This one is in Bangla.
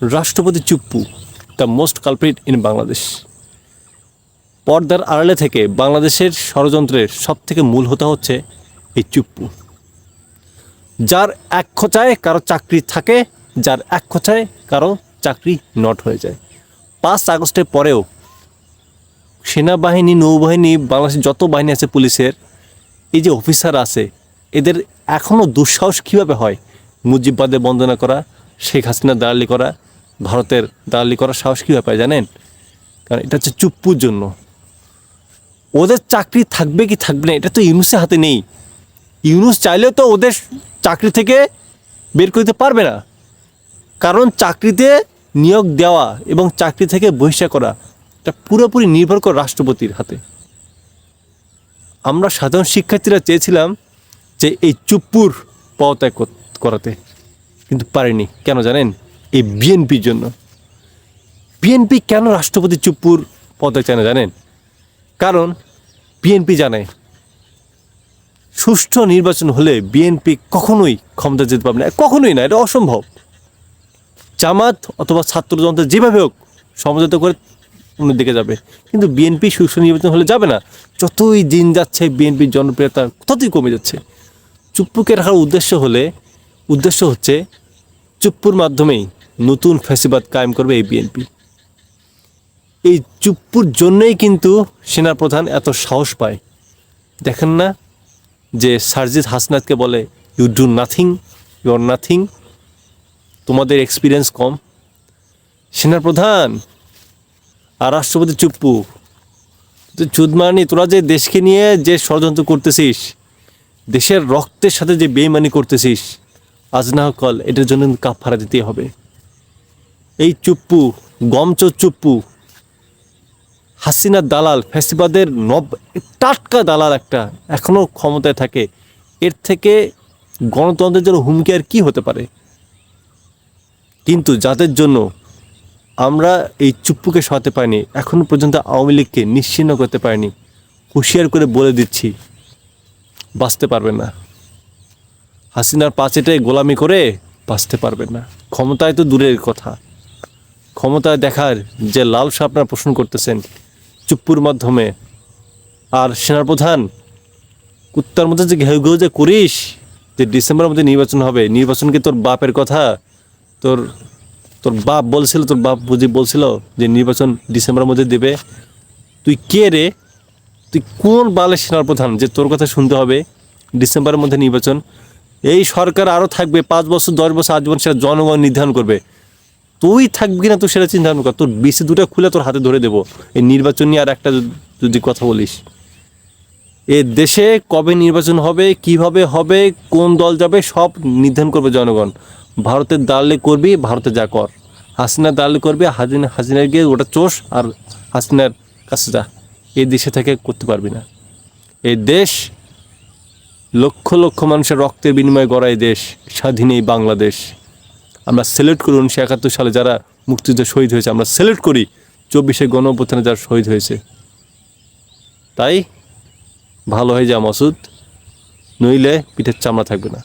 রাষ্ট্রপতি Chuppu, the most culprit in Bangladesh. পর্দার আড়ালে থেকে বাংলাদেশের ষড়যন্ত্রের সব থেকে মূল হতে হচ্ছে এই চুপ্পু। যার এক খোঁচায় কারও চাকরি থাকে, যার এক খোঁচায় কারও চাকরি নট হয়ে যায়। পাঁচ আগস্টের পরেও সেনাবাহিনী, নৌবাহিনী, বাংলাদেশের যত বাহিনী আছে পুলিশের, এই যে অফিসার আছে, এদের এখনও দুঃসাহস কীভাবে হয় মুজিববাদে বন্দনা করা, শেখ হাসিনা দালালি করা ভারতের দালালি করার সাহস কীভাবে পায় জানেন? কারণ এটা হচ্ছে চুপ্পুর জন্য। ওদের চাকরি থাকবে কি থাকবে না, এটা তো ইউনুসের হাতে নেই। ইউনুস চাইলেও তো ওদের চাকরি থেকে বের করে দিতে পারবে না। কারণ চাকরিতে নিয়োগ দেওয়া এবং চাকরি থেকে বহিষ্কার করা, এটা পুরোপুরি নির্ভর করে রাষ্ট্রপতির হাতে। আমরা সাধারণ শিক্ষার্থীরা চেয়েছিলাম যে এই চুপ্পুর পদত্যাগ করাতে। কিন্তু পারেনি। কেন জানেন? এই বিএনপির জন্য। বিএনপি কেন রাষ্ট্রপতি চুপ্পুর পদত্যাগ চায় না জানেন? কারণ বিএনপি জানে, সুষ্ঠু নির্বাচন হলে বিএনপি কখনোই ক্ষমতা যেতে পারবে না। কখনোই না, এটা অসম্ভব। জামাত অথবা ছাত্রযন্ত্র যেভাবে হোক সমঝোতা করে অন্য দিকে যাবে। কিন্তু বিএনপি সুষ্ঠু নির্বাচন হলে যাবে না। যতই দিন যাচ্ছে, বিএনপির জনপ্রিয়তা ততই কমে যাচ্ছে। চুপ্পুকে রাখার উদ্দেশ্য হলে, উদ্দেশ্য হচ্ছে চুপ্পুর মাধ্যমেই নতুন ফ্যাসিবাদ কায়েম করবে এই বিএনপি এই চুপ্পুর জন্যই কিন্তু সেনাপ্রধান এত সাহস পায়। দেখেন না যে সারজিৎ হাসনাতকে বলে you do nothing you are nothing তোমাদের এক্সপিরিয়েন্স কম। সেনাপ্রধান, আর রাষ্ট্রপতি চুপ্পু চুদমানি তোরা যে দেশকে নিয়ে যে ষড়যন্ত্র করতেছিস, দেশের রক্তের সাথে যে বেইমানি করতেছিস, আজ না কল এটার জন্য কাপ ফারা দিতেই হবে। এই চুপ্পু গমচোর চুপ্পু, হাসিনার দালাল, ফ্যাসিবাদের নব, টাটকা দালাল একটা এখনও ক্ষমতায় থাকে। এর থেকে গণতন্ত্রের জন্য হুমকি আর কী হতে পারে? কিন্তু যাদের জন্য আমরা এই চুপ্পুকে সহাতে পারিনি এখনও পর্যন্ত আওয়ামী লীগকে নিশ্চিহ্ন করতে পারিনি, হুঁশিয়ার করে বলে দিচ্ছি, বাঁচতে পারবে না। হাসিনার পাচেটে গোলামি করে বাঁচতে পারবেন না। ক্ষমতায় তো দূরের কথা। ক্ষমতায় দেখার যে লালসা আপনারা পোষণ করতেছেন চুপ্পুর মাধ্যমে, আর সেনাপ্রধান কুত্তার মধ্যে যে ঘেউ ঘেউ যে করিস যে ডিসেম্বরের মধ্যে নির্বাচন হবে, নির্বাচন কি তোর বাপের কথা? তোর তোর বাপ বলছিল, তোর বাপ বুঝি বলছিল যে নির্বাচন ডিসেম্বরের মধ্যে দেবে। তুই কে রে? তুই কোন বালের সেনাপ্রধান? যে তোর কথা শুনতে হবে, ডিসেম্বরের মধ্যে নির্বাচন। এই সরকার আরও থাকবে, পাঁচ বছর, দশ বছর, আজীবন সেটা জনগণ নির্ধারণ করবে। তুই থাকবি না, তুই সেটা চিন্তা ভাবনা কর। তোর বিসি দুটো খুলে তোর হাতে ধরে দেবো। এই নির্বাচন নিয়ে আর একটা যদি- কথা বলিস। এ দেশে কবে নির্বাচন হবে, কীভাবে হবে, কোন দল যাবে, সব নির্ধারণ করবে জনগণ। ভারতের দালালি করবি, ভারতে যা কর। হাসিনা দালালি করবি হাসিনা হাসিনার গিয়ে ওটা চোষ আর হাসিনার কাছে যা। এই দেশে থেকে করতে পারবি না। এই দেশ লক্ষ লক্ষ মানুষের রক্তের বিনিময়ে গড়া এই দেশ, স্বাধীন এই বাংলাদেশ। আমরা সিলেক্ট করি উনিশশো একাত্তর সালে যারা মুক্তিযুদ্ধে শহীদ হয়েছে, আমরা সিলেক্ট করি চব্বিশে গণঅভ্যুত্থানে যারা শহীদ হয়েছে। তাই ভালো হয়ে যা মসুদ, নইলে পিঠের চামড়া থাকবে না।